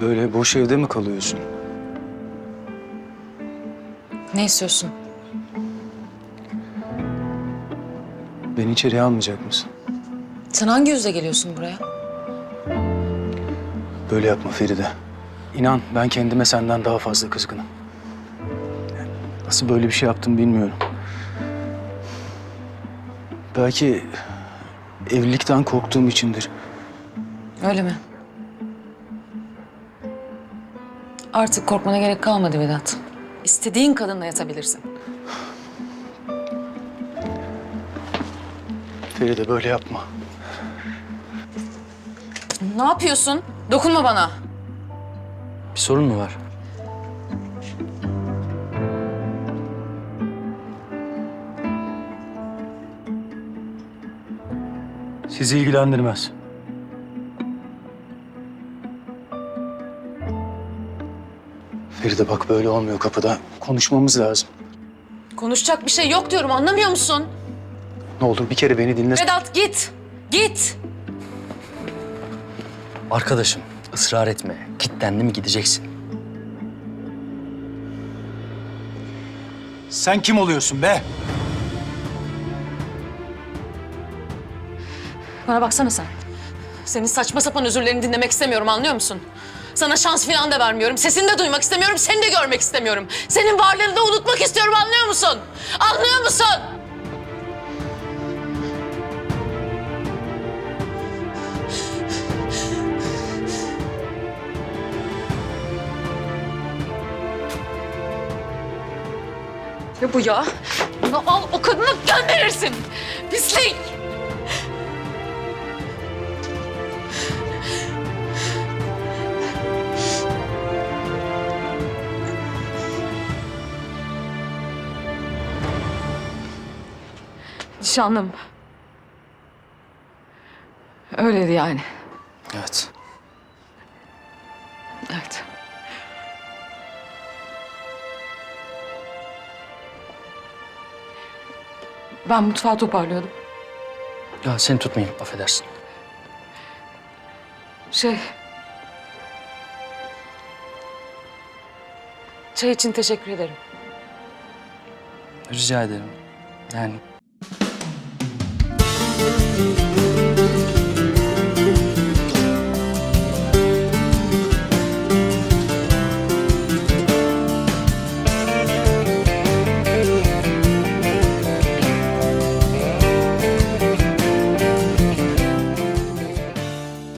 Böyle boş evde mi kalıyorsun? Ne istiyorsun? Beni içeriye almayacak mısın? Sen hangi yüzle geliyorsun buraya? Böyle yapma Feride. İnan ben kendime senden daha fazla kızgınım. Nasıl böyle bir şey yaptım bilmiyorum. Belki evlilikten korktuğum içindir. Öyle mi? Artık korkmana gerek kalmadı Vedat. İstediğin kadınla yatabilirsin. Feride böyle yapma. Ne yapıyorsun? Dokunma bana. Bir sorun mu var? Sizi ilgilendirmez. Feride bak böyle olmuyor kapıda. Konuşmamız lazım. Konuşacak bir şey yok diyorum anlamıyor musun? Ne olur bir kere beni dinle. Vedat git. Git. Arkadaşım ısrar etme. Kitlendi mi gideceksin. Sen kim oluyorsun be? Bana baksana sen. Senin saçma sapan özürlerini dinlemek istemiyorum anlıyor musun? Sana şans falan da vermiyorum. Sesini de duymak istemiyorum. Seni de görmek istemiyorum. Senin varlığını da unutmak istiyorum anlıyor musun? Anlıyor musun? Ne bu ya? Bunu al o kadına gönderirsin. Pislik. Nişanlım. Öyleydi yani. Evet. Evet. Ben mutfağı toparlıyordum. Ya seni tutmayayım affedersin. Şey... Çay için teşekkür ederim. Rica ederim. Yani